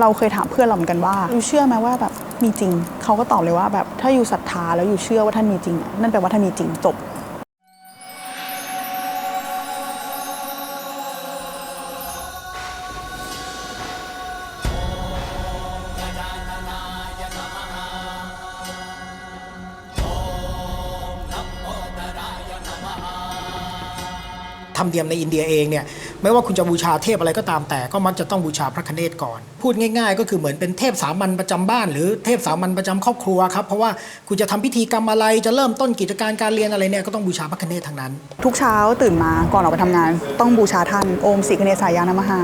เราเคยถามเพื่อนเราเหมือนกันว่าอยู่เชื่อไหมว่าแบบมีจริง เขาก็ตอบเลยว่าแบบถ้าอยู่ศรัทธาแล้วอยู่เชื่อว่าท่านมีจริง นั่นแปลว่าท่านมีจริงจบธรรมเนียมในอินเดียเองเนี่ย ไม่ว่าคุณจะบูชาเทพอะไรก็ตามแต่ก็มักจะต้องบูชาพระคเนศก่อน พูดง่าย ๆ ก็คือเหมือนเป็นเทพสามัญประจำบ้าน หรือเทพสามัญประจำครอบครัวครับเพราะว่าคุณจะทำพิธีกรรมอะไรจะเริ่มต้นกิจการการเรียนอะไรเนี่ยก็ต้องบูชาพระคเนศทั้งนั้น ทุกเช้าตื่นมาก่อนออกไปทำงาน ต้องบูชาท่านโอมศิกเนสายานามหา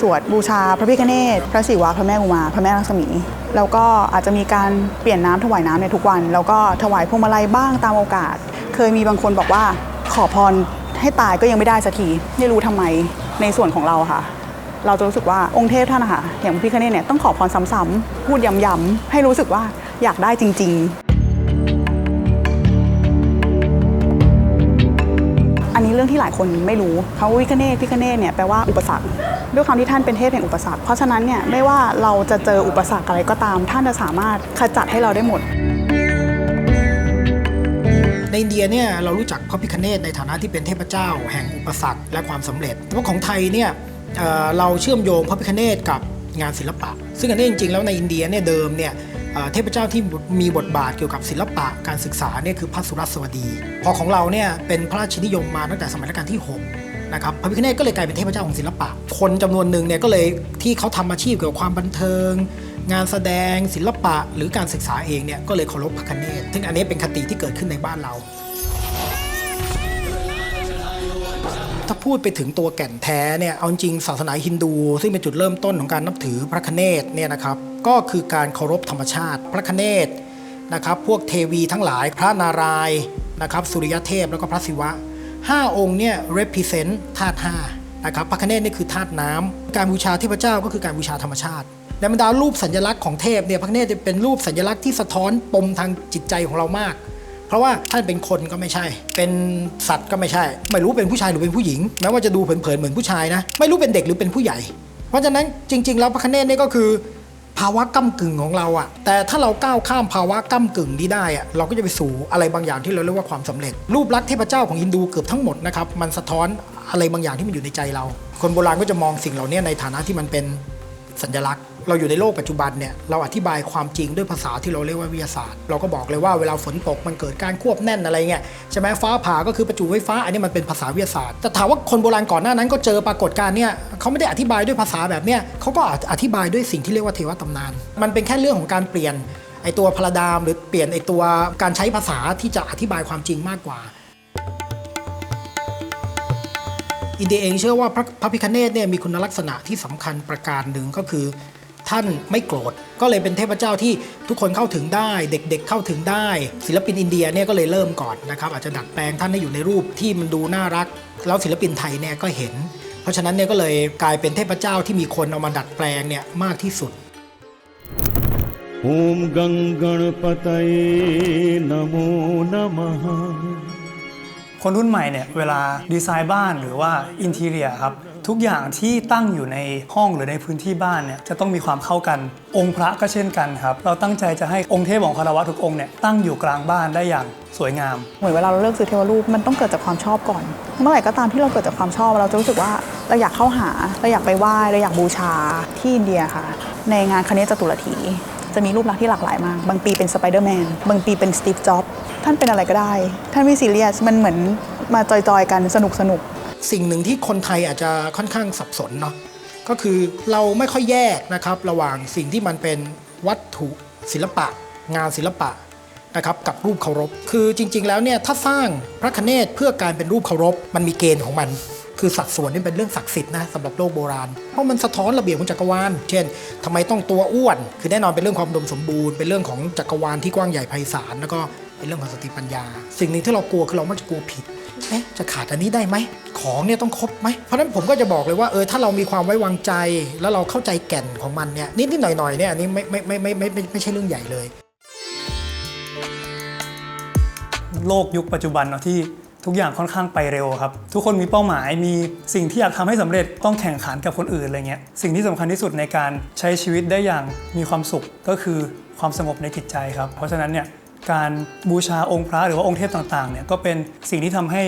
สวดบูชาพระพิฆเนศพระศิวะพระแม่อุมา พระแม่ลักษมี แล้วก็อาจจะมีการเปลี่ยนน้ำถวายน้ำในทุกวัน แล้วก็ถวายพวงมาลัยบ้างตามโอกาส เคยมีบางคนบอกว่าขอพร ให้ตายก็ยังไม่ได้สักทีไม่รู้ทำไมในส่วนของเราค่ะ เราจะรู้สึกว่าองค์เทพท่านอะค่ะอย่างพระพิฆเนศเนี่ยต้องขอพรซ้ำๆพูดย้ำๆให้รู้สึกว่าอยากได้จริง ๆ อันนี้เรื่องที่หลายคนไม่รู้คำว่าวิคเนตพิคเนตเนี่ยแปลว่าอุปสรรคด้วยความที่ท่านเป็นเทพแห่งอุปสรรค เพราะฉะนั้นเนี่ยไม่ว่าเราจะเจออุปสรรคอะไรก็ตาม ท่านจะสามารถขจัดให้เราได้หมด ในอินเดียเนี่ยเรารู้จักพระพิคเนตในฐานะที่เป็นเทพเจ้า แห่งอุปสรรคและความสำเร็จแต่ว่าของไทยเนี่ยเเราเชื่อมโยงพระพิคเนตกับงานศิลปะ ซึ่งอันนี้จริงๆ แล้วในอินเดียเนี่ยเดิมเนี่ยเทพเจ้าที่มีบทบาทเกี่ยวกับศิลปะการศึกษาเนี่ยคือพระสุรสวดี พอของเราเนี่ยเป็นพระราชนิยมมาตั้งแต่สมัยรัชกาลที่ 6 นะครับพระพิคเนตก็เลยกลายเป็นเทพเจ้าของศิลปะ คนจำนวนหนึ่งเนี่ยก็เลยที่เขาทำอาชีพเกี่ยวกับความบันเทิง งานแสดงศิลปะหรือการศึกษาเองเนี่ยก็เลยเคารพพระคเนตซึ่งอันนี้เป็นคติที่เกิดขึ้นในบ้านเรา ถ้าพูดไปถึงตัวแก่นแท้เนี่ยเอาจริงศาสนาฮินดู ซึ่งเป็นจุดเริ่มต้นของการนับถือพระคเนศเนี่ยนะครับก็คือการเคารพธรรมชาติ พระคเนศนะครับพวกเทวีทั้งหลายพระนารายณ์นะครับสุริยเทพแล้วก็พระศิวะ 5 องค์เนี่ย represent ธาตุ5นะครับพระคเนศนี่คือธาตุน้ำการบูชาเทพเจ้าก็คือการบูชาธรรมชาติ ในบรรดารูปสัญลักษณ์ของเทพเนี่ยพระเนศจะเป็นรูปสัญลักษณ์ที่สะท้อนปมทางจิตใจของเรามาก เพราะว่าท่านเป็นคนก็ไม่ใช่ เป็นสัตว์ก็ไม่ใช่ ไม่รู้เป็นผู้ชายหรือเป็นผู้หญิง แม้ว่าจะดูเผินๆเหมือนผู้ชายนะ ไม่รู้เป็นเด็กหรือเป็นผู้ใหญ่ เพราะฉะนั้นจริง ๆ แล้วพระคเนศนี่ก็คือภาวะก้ากึ่งของเราอะแต่ถ้าเราก้าวข้ามภาวะก้ากึ่งนี้ได้อะเราก็จะไปสู่อะไรบางอย่างที่เราเรียกว่าความสำเร็จ รูปลักษณ์เทพเจ้าของฮินดูเกือบทั้งหมดนะครับ มันสะท้อนอะไรบางอย่างที่มันอยู่ในใจเรา คนโบราณก็จะมองสิ่งเหล่านี้ในฐานะที่มันเป็นสัญลักษณ์เราอยู่ในโลกปัจจุบันเนี่ยเราอธิบายความจริงด้วยภาษาที่เราเรียกว่าวิทยาศาสตร์ เราก็บอกเลยว่าเวลาฝนตกมันเกิดการควบแน่นอะไรเงี้ยใช่ไหมฟ้าผ่าก็คือประจุไฟฟ้า อันนี้มันเป็นภาษาวิทยาศาสตร์ แต่ถามว่าคนโบราณก่อนหน้านั้นก็เจอปรากฏการณ์เนี่ยเขาไม่ได้อธิบายด้วยภาษาแบบเนี้ยเขาก็อธิบายด้วยสิ่งที่เรียกว่าเทวตำนาน มันเป็นแค่เรื่องของการเปลี่ยนไอตัวพระดามหรือเปลี่ยนไอตัวการใช้ภาษาที่จะอธิบายความจริงมากกว่าอินเดียเองเชื่อว่าพระพระพิคเนตเนี่ยมีคุณลักษณะที่สำคัญประการหนึ่งก็คือ ท่านไม่โกรธก็เลยเป็นเทพเจ้าที่ทุกคนเข้าถึงได้ เด็กๆเข้าถึงได้ ศิลปินอินเดียเนี่ยก็เลยเริ่มก่อนนะครับอาจจะดัดแปลงท่านให้อยู่ในรูปที่มันดูน่ารัก แล้วศิลปินไทยเนี่ยก็เห็น เพราะฉะนั้นเนี่ยก็เลยกลายเป็นเทพเจ้าที่มีคนเอามาดัดแปลงเนี่ยมากที่สุด ॐ गङ्गणपतये नमो नमः คนรุ่นใหม่เนี่ยเวลาดีไซน์บ้านหรือว่าอินทีเรียครับ ทุกอย่างที่ตั้งอยู่ในห้องหรือในพื้นที่บ้านเนี่ยจะต้องมีความเข้ากัน องค์พระก็เช่นกันครับ เราตั้งใจจะให้องค์เทพของคารวะทุกองค์เนี่ยตั้งอยู่กลางบ้านได้อย่างสวยงาม เหมือนเวลาเราเลือกซื้อเทวรูปมันต้องเกิดจากความชอบก่อน เมื่อไหร่ก็ตามที่เราเกิดจากความชอบ เราจะรู้สึกว่าเราอยากเข้าหาเราอยากไปไหว้เราอยากบูชาที่อินเดียค่ะ ในงานคเนจตุรถีจะมีรูปลักษณ์ที่หลากหลายมาก บางปีเป็นสไปเดอร์แมน บางปีเป็นสตีฟ จ็อบ ท่านเป็นอะไรก็ได้ ท่านไม่ซีเรียส มันเหมือนมาจอยๆกันสนุกสนุก สิ่งหนึ่งที่คนไทยอาจจะค่อนข้างสับสนเนาะก็คือเราไม่ค่อยแยกนะครับ ระหว่างสิ่งที่มันเป็นวัตถุศิลปะ งานศิลปะนะครับกับรูปเคารพ คือจริง ๆ แล้วเนี่ยถ้าสร้างพระคเนศเพื่อการเป็นรูปเคารพ มันมีเกณฑ์ของมัน คือสัดส่วนนี่เป็นเรื่องศักดิ์สิทธิ์นะสำหรับโลกโบราณ เพราะมันสะท้อนระเบียบของจักรวาล เช่นทำไมต้องตัวอ้วน คือแน่นอนเป็นเรื่องความดมสมบูรณ์ เป็นเรื่องของจักรวาลที่กว้างใหญ่ไพศาลแล้วก็ เป็นเรื่องของสติปัญญา สิ่งหนึ่งที่เรากลัวคือเรามักจะกลัวผิดเอ๊ะจะขาดอันนี้ได้ไหมของเนี่ยต้องครบไหมเพราะฉะนั้นผมก็จะบอกเลยว่าเออถ้าเรามีความไว้วางใจ แล้วเราเข้าใจแก่นของมันเนี่ยนิดๆหน่อยๆเนี่ยอันนี้ไม่ไม่ไม่ไม่ไม่ไม่ไม่ใช่เรื่องใหญ่เลย โลกยุคปัจจุบันเนาะที่ทุกอย่างค่อนข้างไปเร็วครับ ทุกคนมีเป้าหมายมีสิ่งที่อยากทำให้สำเร็จต้องแข่งขันกับคนอื่นอะไรเงี้ยสิ่งที่สำคัญที่สุดในการใช้ชีวิตได้อย่างมีความสุขก็คือความสงบในจิตใจครับ เพราะฉะนั้นเนี่ย การบูชาองค์พระหรือว่าองค์เทพต่างๆเนี่ยก็เป็นสิ่งที่ทำให้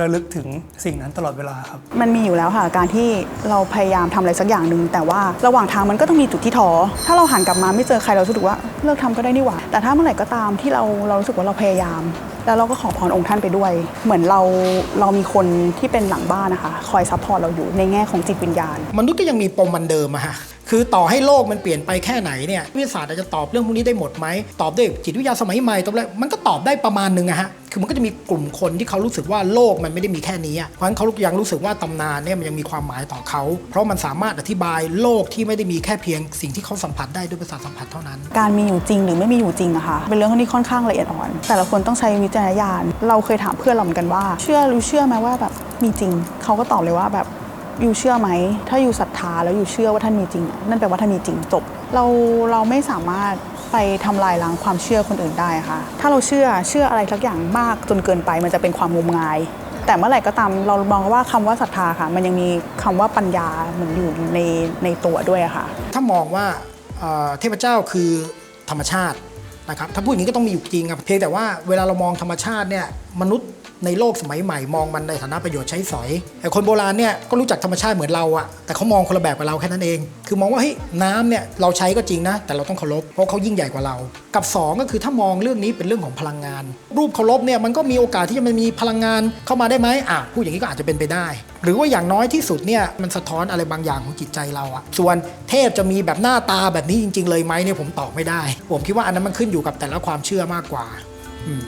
ระลึกถึงสิ่งนั้นตลอดเวลาครับ มันมีอยู่แล้วค่ะ การที่เราพยายามทำอะไรสักอย่างหนึ่งแต่ว่าระหว่างทางมันก็ต้องมีจุดที่ท้อถ้าเราหันกลับมาไม่เจอใครเรารู้สึกว่าเลิกทำก็ได้นี่หว่า แต่ถ้าเมื่อไหร่ก็ตามที่เราเรารู้สึกว่าเราพยายาม แล้วเราก็ขอพรองค์ท่านไปด้วย เหมือนเราเรามีคนที่เป็นหลังบ้านนะคะ คอยซัพพอร์ตเราอยู่ในแง่ของจิตวิญญาณ มนุษย์ก็ยังมีปมมันเดิมอะฮะ คือต่อให้โลกมันเปลี่ยนไปแค่ไหนเนี่ยวิทยาศาสตร์อาจจะตอบเรื่องพวกนี้ได้หมดไหมตอบด้วยจิตวิทยาสมัยใหม่ตอบอะไรมันก็ตอบได้ประมาณนึงอะฮะคือมันก็จะมีกลุ่มคนที่เขารู้สึกว่าโลกมันไม่ได้มีแค่นี้เพราะฉะนั้นเขายังรู้สึกว่าตำนานเนี่ยมันยังมีความหมายต่อเขา เพราะมันสามารถอธิบายโลกที่ไม่ได้มีแค่เพียงสิ่งที่เขาสัมผัสได้ด้วยประสาทสัมผัสเท่านั้น การมีอยู่จริงหรือไม่มีอยู่จริงอะค่ะเป็นเรื่องที่ค่อนข้างละเอียดอ่อน แต่ละคนต้องใช้วิจารณญาณเราเคยถามเพื่อนเราเหมือนกันว่า เชื่อหรือเชื่อไหมว่าแบบมีจริง เขาก็ตอบเลยว่าแบบ อยู่เชื่อไหม ถ้าอยู่ศรัทธาแล้วอยู่เชื่อว่าท่านมีจริง นั่นแปลว่าท่านมีจริงจบ เราเราไม่สามารถไปทำลายล้างความเชื่อคนอื่นได้ค่ะ ถ้าเราเชื่อเชื่ออะไรสักอย่างมากจนเกินไป มันจะเป็นความงมงาย แต่เมื่อไหร่ก็ตามเรามองว่าคำว่าศรัทธาค่ะ มันยังมีคำว่าปัญญาเหมือนอยู่ในในตัวด้วยค่ะ ถ้ามองว่าเอ่อเทพเจ้าคือธรรมชาตินะครับถ้าพูดอย่างนี้ก็ต้องมีอยู่จริงครับเพียงแต่ว่าเวลาเรามองธรรมชาติเนี่ยมนุษย์ในโลกสมัยใหม่มองมันในฐานะประโยชน์ใช้สอยแต่คนโบราณเนี่ยก็รู้จักธรรมชาติเหมือนเราอะแต่เขามองคนละแบบกับเราแค่นั้นเอง คือมองว่าเฮ้ยน้ำเนี่ยเราใช้ก็จริงนะ แต่เราต้องเคารพเพราะเขายิ่งใหญ่กว่าเรา กับสองก็คือถ้ามองเรื่องนี้เป็นเรื่องของพลังงาน รูปเคารพเนี่ยมันก็มีโอกาสที่จะมันมีพลังงานเข้ามาได้ไหมอะพูดอย่างนี้ก็อาจจะเป็นไปได้ หรือว่าอย่างน้อยที่สุดเนี่ยมันสะท้อนอะไรบางอย่างของจิตใจเราอะส่วนเทพจะมีแบบหน้าตาแบบนี้จริง ๆ เลยไหมเนี่ยผมตอบไม่ได้ ผมคิดว่าอันนั้นมันขึ้นอยู่กับแต่ละความเชื่อมากกว่า อืม